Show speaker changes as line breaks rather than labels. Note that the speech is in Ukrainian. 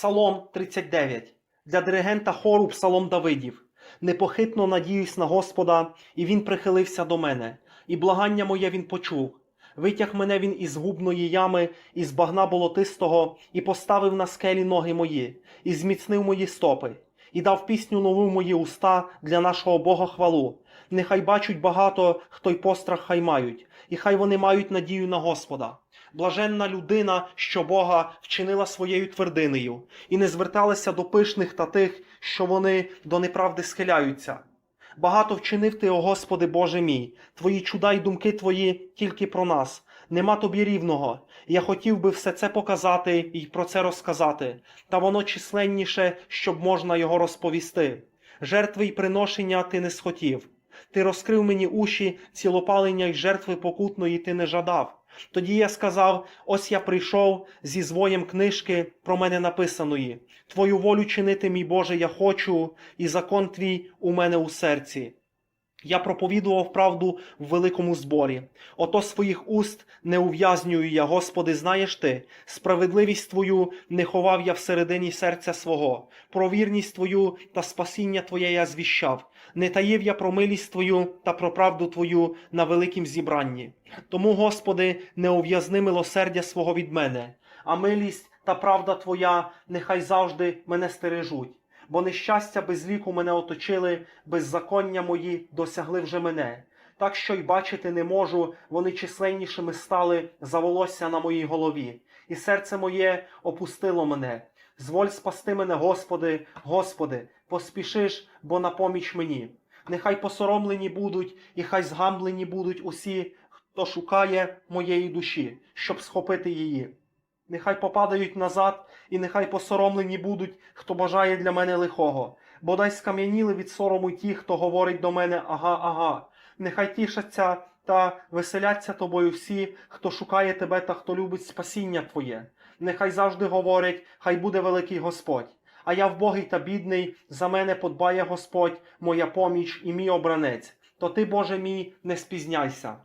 Псалом 39. Для диригента хору Псалом Давидів. Непохитно надіюсь на Господа, і він прихилився до мене, і благання моє він почув. Витяг мене він із губної ями, із багна болотистого, і поставив на скелі ноги мої, і зміцнив мої стопи, і дав пісню нову мої уста для нашого Бога хвалу. Нехай бачать багато, хто й пострах хай мають, і хай вони мають надію на Господа. Блаженна людина, що Бога вчинила своєю твердинею, і не зверталася до пишних та тих, що вони до неправди схиляються. Багато вчинив ти, о Господи Боже мій, твої чуда й думки твої тільки про нас. Нема тобі рівного. Я хотів би все це показати і про це розказати, та воно численніше, щоб можна його розповісти. Жертви й приношення ти не схотів. Ти розкрив мені уші, цілопалення й жертви покутної ти не жадав. Тоді я сказав: ось я прийшов зі звоєм книжки про мене написаної. Твою волю чинити, мій Боже, я хочу, і закон твій у мене у серці. Я проповідував правду в великому зборі. Ото своїх уст не ув'язнюю я, Господи, знаєш ти, справедливість Твою не ховав я всередині серця свого, про вірність Твою та спасіння Твоє я звіщав, не таїв я про милість Твою та про правду Твою на великім зібранні. Тому, Господи, не ув'язни милосердя свого від мене, а милість та правда Твоя нехай завжди мене стережуть бо нещастя без ліку мене оточили, беззаконня мої досягли вже мене. Так що й бачити не можу, вони численнішими стали за волосся на моїй голові, і серце моє опустило мене. Зволь спасти мене, Господи, Господи, поспішиш, бо на поміч мені. Нехай посоромлені будуть, і хай згамблені будуть усі, хто шукає моєї душі, щоб схопити її. Нехай попадають назад, і нехай посоромлені будуть, хто бажає для мене лихого. Бодай скам'яніли від сорому ті, хто говорить до мене ага, ага. Нехай тішаться та веселяться тобою всі, хто шукає тебе та хто любить спасіння Твоє. Нехай завжди говорять, хай буде великий Господь. А я вбогий та бідний, за мене подбає Господь, моя поміч і мій обранець. То ти, Боже мій, не спізняйся.